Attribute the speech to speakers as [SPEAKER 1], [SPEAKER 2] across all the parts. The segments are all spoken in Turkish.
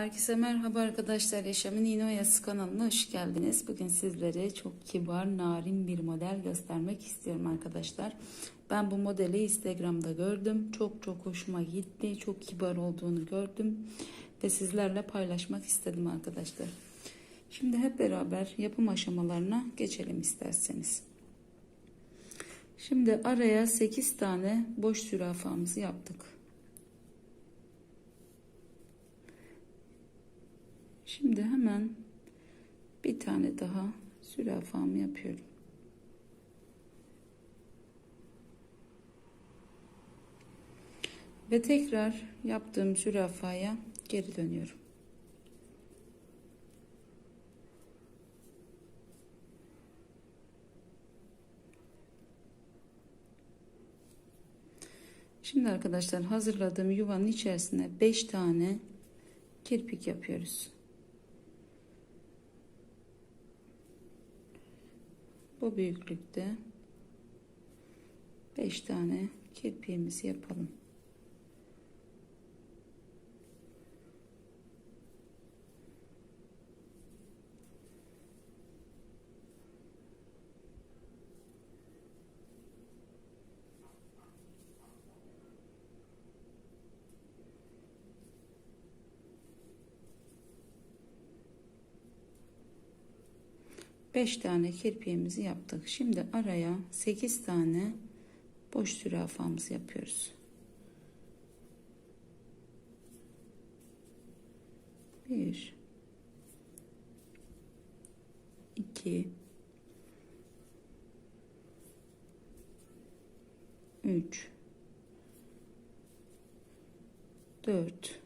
[SPEAKER 1] Herkese merhaba arkadaşlar. Yaşamın Yeni Oyası kanalına hoş geldiniz. Bugün sizlere çok kibar, narin bir model göstermek istiyorum arkadaşlar. Ben bu modeli Instagram'da gördüm. Çok çok hoşuma gitti. Çok kibar olduğunu gördüm. Ve sizlerle paylaşmak istedim arkadaşlar. Şimdi hep beraber yapım aşamalarına geçelim isterseniz. Şimdi araya 8 tane boş zürafamızı yaptık. Şimdi hemen bir tane daha zürafamı yapıyorum. Ve tekrar yaptığım zürafaya geri dönüyorum. Şimdi arkadaşlar hazırladığım yuvanın içerisine 5 tane kirpik yapıyoruz. Bu büyüklükte 5 tane kirpiğimizi yapalım. Beş tane kirpiğimizi yaptık. Şimdi araya sekiz tane boş zürafamızı yapıyoruz. Bir, iki, üç, dört,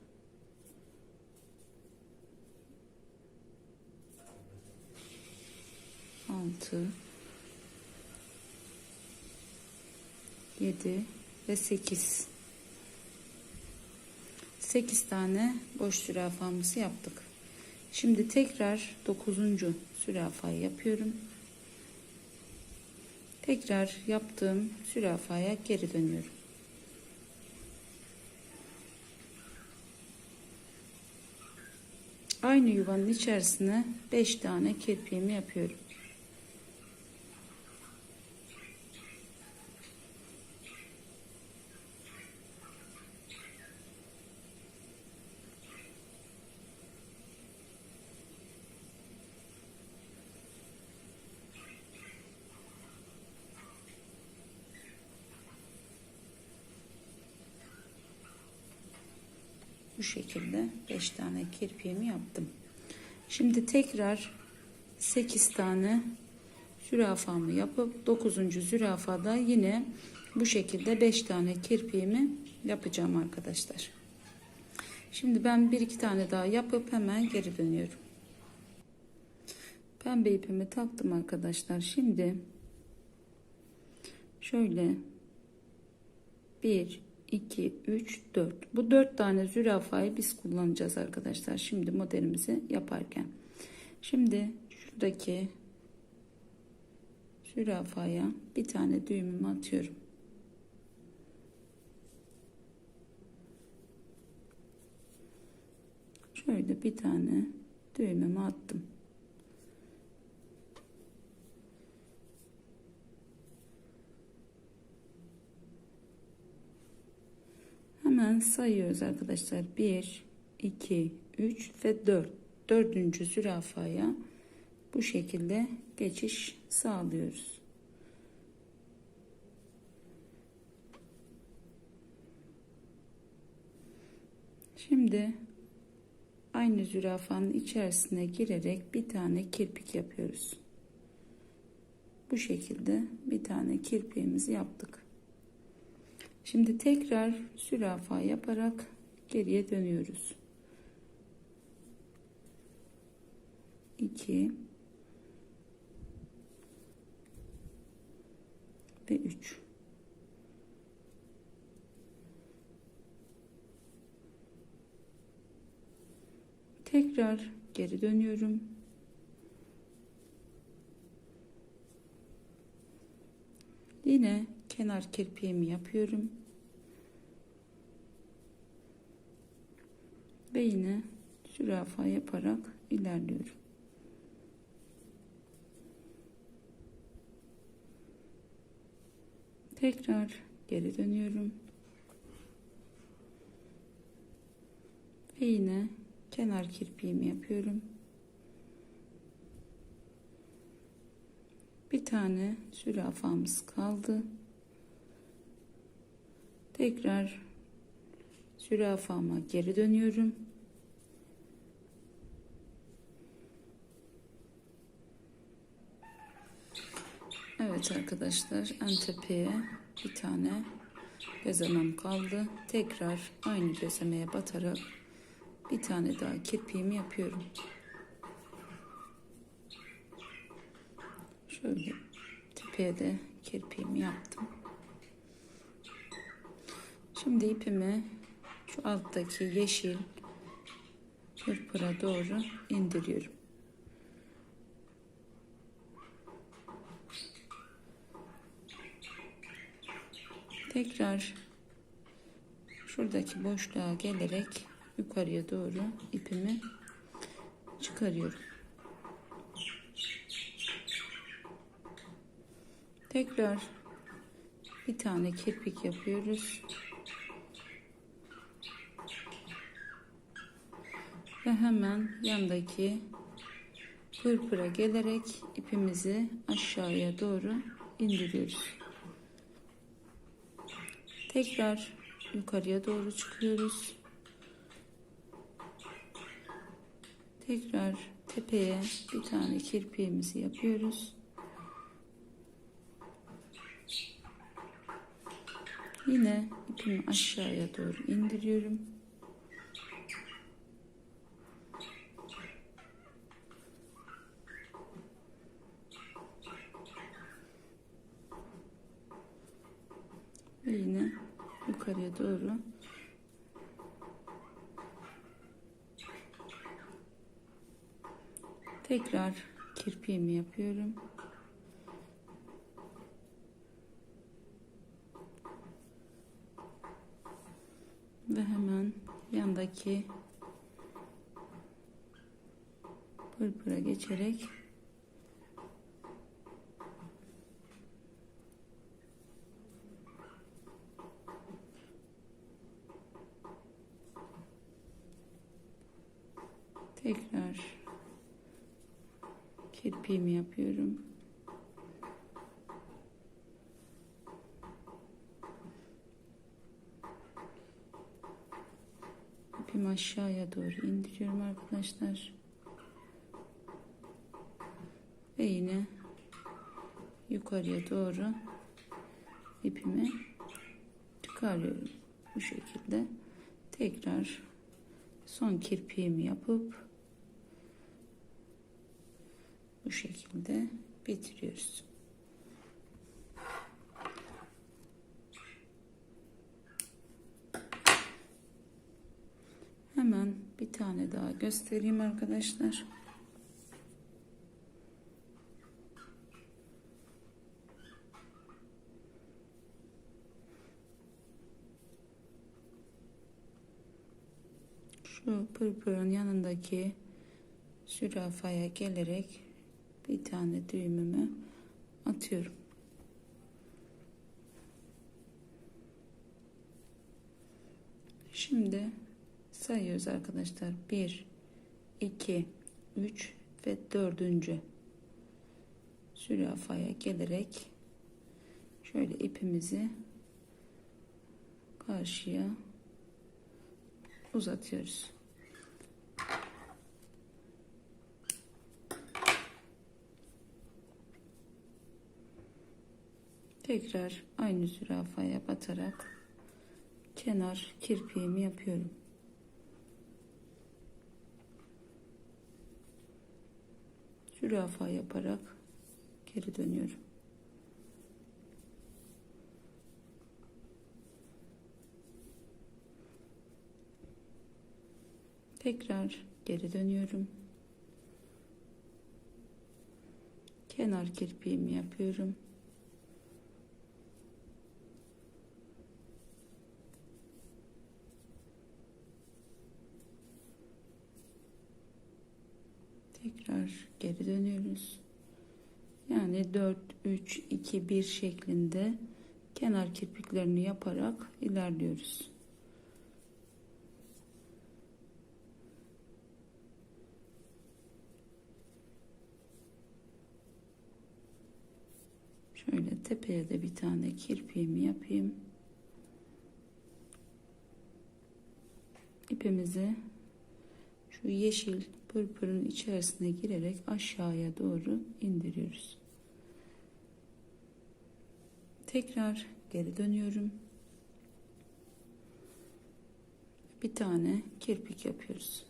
[SPEAKER 1] 6 7 ve 8 8 tane boş zürafamızı yaptık. Şimdi tekrar 9. zürafayı yapıyorum. Tekrar yaptığım zürafaya geri dönüyorum. Aynı yuvanın içerisine 5 tane kirpiğimi yapıyorum. Bu şekilde 5 tane kirpiğimi yaptım. Şimdi tekrar 8 tane zürafamı yapıp 9. zürafada yine bu şekilde 5 tane kirpiğimi yapacağım arkadaşlar. Şimdi ben bir iki tane daha yapıp hemen geri dönüyorum. Pembe ipimi taktım arkadaşlar. Şimdi şöyle 1 2 3 4 bu 4 tane zürafayı biz kullanacağız arkadaşlar şimdi modelimizi yaparken. Şimdi şuradaki zürafaya bir tane düğümümü atıyorum. Şöyle bir tane düğümümü attım Hemen sayıyoruz arkadaşlar. 1, 2, 3 ve 4. Dördüncü zürafaya bu şekilde geçiş sağlıyoruz. Şimdi aynı zürafanın içerisine girerek bir tane kirpik yapıyoruz. Bu şekilde bir tane kirpiğimizi yaptık. Şimdi tekrar zürafa yaparak geriye dönüyoruz. 2 ve 3 Tekrar geri dönüyorum. Yine kenar kirpiğimi yapıyorum. Ve yine zürafa yaparak ilerliyorum. Tekrar geri dönüyorum. Ve yine kenar kirpiğimi yapıyorum. Bir tane zürafamız kaldı. Tekrar zürafama geri dönüyorum. Evet arkadaşlar en tepeye bir tane gözlemem kaldı. Tekrar aynı gözlemeye batarak bir tane daha kirpiğimi yapıyorum. Şöyle tepeye de kirpiğimi yaptım. Şimdi ipimi şu alttaki yeşil pırpıra doğru indiriyorum. Tekrar şuradaki boşluğa gelerek yukarıya doğru ipimi çıkarıyorum. Tekrar bir tane kirpik yapıyoruz. Ve hemen yandaki pırpıra gelerek ipimizi aşağıya doğru indiriyoruz. Tekrar yukarıya doğru çıkıyoruz. Tekrar tepeye bir tane kirpiğimizi yapıyoruz. Yine ipimi aşağıya doğru indiriyorum. Ve yine yukarıya doğru tekrar kirpiğimi yapıyorum. Ve hemen yandaki pırpıra geçerek tekrar kirpiğimi yapıyorum. İpimi aşağıya doğru indiriyorum arkadaşlar. Ve yine yukarıya doğru ipimi çıkarıyorum. Bu şekilde tekrar son kirpiğimi yapıp bu şekilde bitiriyoruz. Hemen bir tane daha göstereyim arkadaşlar. Şu pırpırın yanındaki zürafaya gelerek bir tane düğümümü atıyorum. Şimdi sayıyoruz arkadaşlar. 1 2 3 ve 4. zürafaya gelerek şöyle ipimizi karşıya uzatıyoruz. Tekrar aynı zürafaya batarak kenar kirpiğimi yapıyorum. Zürafa yaparak geri dönüyorum. Tekrar geri dönüyorum. Kenar kirpiğimi yapıyorum. Tekrar geri dönüyoruz. Yani 4, 3, 2, 1 şeklinde kenar kirpiklerini yaparak ilerliyoruz. Şöyle tepeye de bir tane kirpiğimi yapayım. İpimizi şu yeşil pırpırın içerisine girerek aşağıya doğru indiriyoruz. Tekrar geri dönüyorum. Bir tane kirpik yapıyoruz.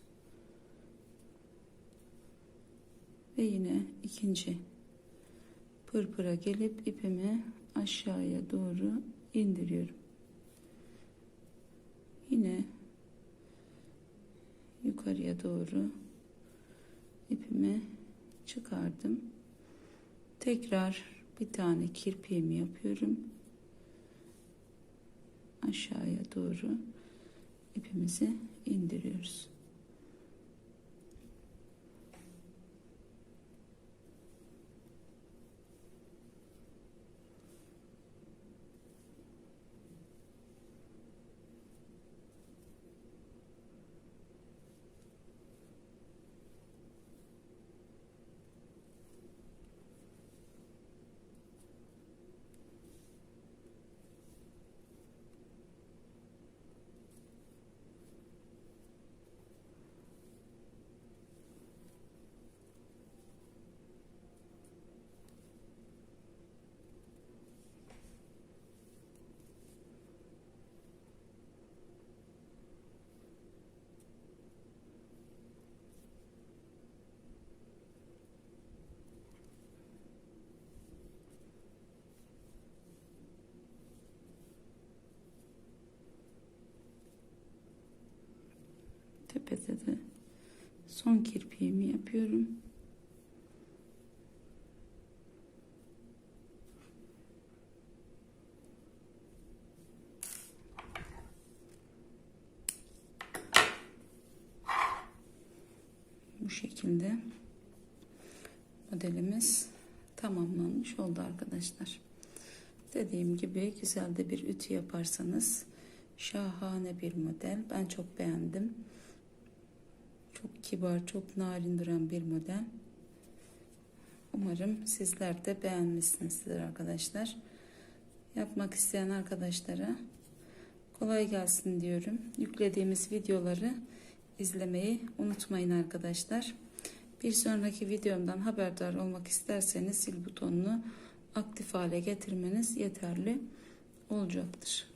[SPEAKER 1] Ve yine ikinci pırpıra gelip ipimi aşağıya doğru indiriyorum. Yine yukarıya doğru ipimi çıkardım. Tekrar bir tane kirpiğimi yapıyorum. Aşağıya doğru ipimizi indiriyoruz. Tepede de son kirpiğimi yapıyorum. Bu şekilde modelimiz tamamlanmış oldu arkadaşlar. Dediğim gibi güzel de bir ütü yaparsanız şahane bir model. Ben çok beğendim. Çok kibar, çok narin duran bir model. Umarım sizler de beğenmişsinizdir arkadaşlar. Yapmak isteyen arkadaşlara kolay gelsin diyorum. Yüklediğimiz videoları izlemeyi unutmayın arkadaşlar. Bir sonraki videomdan haberdar olmak isterseniz sil butonunu aktif hale getirmeniz yeterli olacaktır.